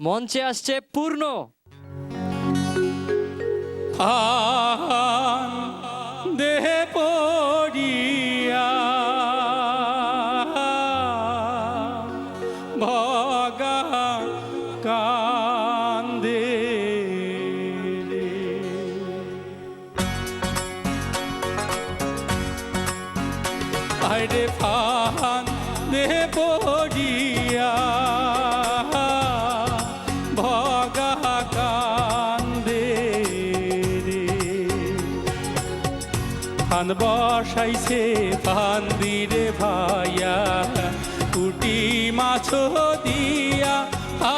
মঞ্চে আসছে পূর্ণ দেহে পড়িয়া ভগা কান্দে। আরে ফান দেহে পড়িয়া ফান বসাইছে ফান দিরে ভাইয়া। পুটি মাছ দিয়া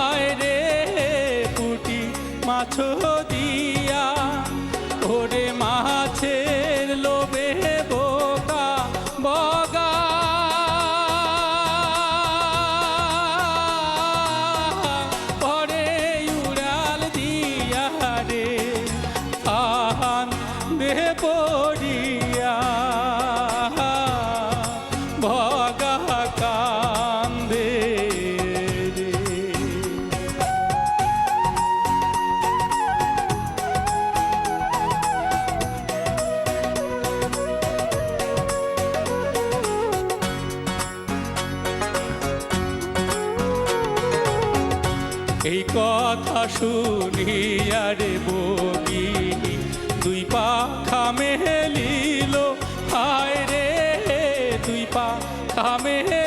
আয় রে পুটি মাছ দিয়া। ওরে মাছের লোভে বোকা, বগা। পরে উড়াল দিয়া রে আহান দেহ এই কথা শুনিয়া রে বগি দুই পাখা মেলিল হায় রে দুই পাখা মেলিল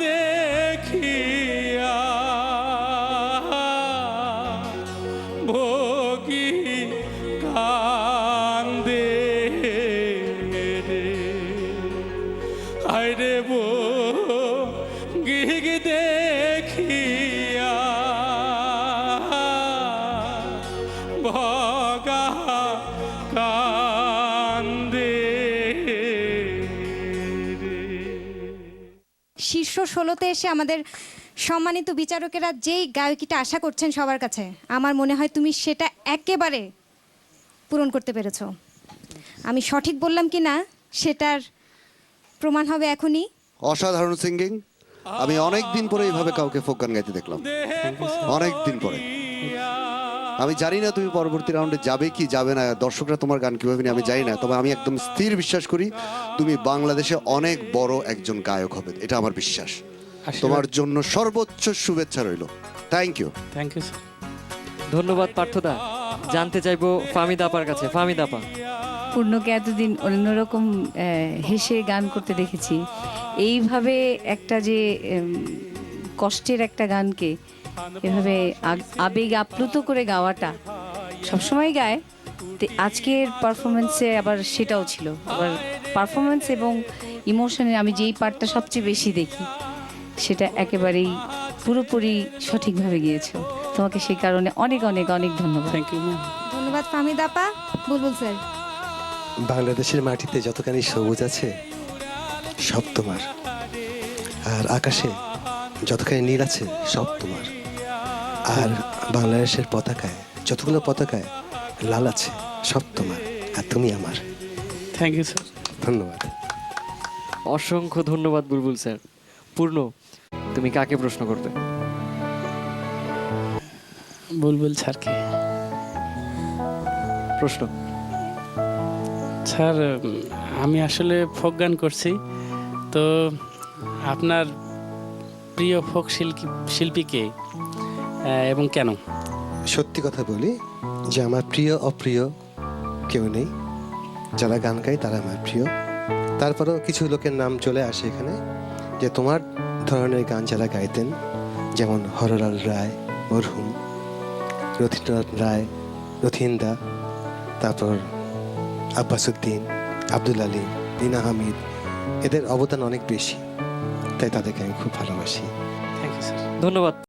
দেখিয়া ভোগী কান্দে রে। আরে গিগ দেখিয়া ভগা কান্দে শীর্ষ ষোলোতে এসে আমাদের সম্মানিত বিচারকেরা যেই গায়কিটা আশা করছেন সবার কাছে আমার মনে হয় তুমি সেটা একেবারে পূরণ করতে পেরেছ। আমি সঠিক বললাম কি না সেটার প্রমাণ হবে এখনই। অসাধারণ সিঙ্গিং। আমি অনেক দিন পরে এইভাবে কাউকে ফোক গান গাইতে দেখলাম। অনেক দিন পরে। আমি জানি না তুমি পরবর্তী রাউন্ডে যাবে কি যাবে না। দর্শকরা তোমার গান কীভাবে আমি জানি না। তবে আমি একদম স্থির বিশ্বাস করি তুমি বাংলাদেশে অনেক বড় একজন গায়ক হবে। এটা আমার বিশ্বাস। তোমার জন্য সর্বোচ্চ শুভেচ্ছা রইল। Thank you thank you sir ধন্যবাদ পার্থদা। জানতে চাইব ফামিদা আপার কাছে। ফামিদা আপা। পূর্ণকে এতদিন অন্যরকম আহ, হেসে গান করতে দেখেছি। এইভাবে একটা যে কষ্টের একটা গানকে এভাবে আবেগ আপ্লুত করে গাওয়াটা সবসময় গায়। তো আজকের পারফরমেন্সে আবার সেটাও ছিল। আবার পারফরমেন্স এবং ইমোশনে আমি যেই পার্টটা সবচেয়ে বেশি দেখি সেটা একেবারেই পুরোপুরি সঠিকভাবে গিয়েছো। তোমাকে সেই কারণে অনেক অনেক অনেক ধন্যবাদ। থ্যাংক ইউ ম্যাম ধন্যবাদ ফামিদ আপা। বুলবুল স্যার। বাংলাদেশের মাটিতে যতখানি সবুজ আছে সব তোমার। আর আকাশে যতখানি নীল আছে সব তোমার। আর বাংলাদেশের পতাকায় যতগুলো পতাকায় লাল আছে সব তোমার আর তুমি আমার। থ্যাংক ইউ স্যার ধন্যবাদ। অসংখ্য ধন্যবাদ বুলবুল স্যার। পূর্ণ তুমি কাকে প্রশ্ন করবে? বুলবুল স্যারকে। প্রশ্ন। স্যার আমি আসলে ফোক গান করছি তো আপনার প্রিয় ফোক শিল্পী শিল্পীকে এবং কেন? সত্যি কথা বলি যে আমার প্রিয় অপ্রিয় কেউ নেই। যারা গান গায় তারা আমার প্রিয়। তারপরেও কিছু লোকের নাম চলে আসে এখানে যে তোমার ধরনের গান যারা গাইতেন যেমন হরলাল রায় মরহুম রথীন্দ্রনাথ রায় রথিন্দা তারপর আব্বাসুদ্দিন আব্দুল আলী রিনা হামিদ এদের অবদান অনেক বেশি তাই তাদেরকে আমি খুব ভালোবাসি। ধন্যবাদ।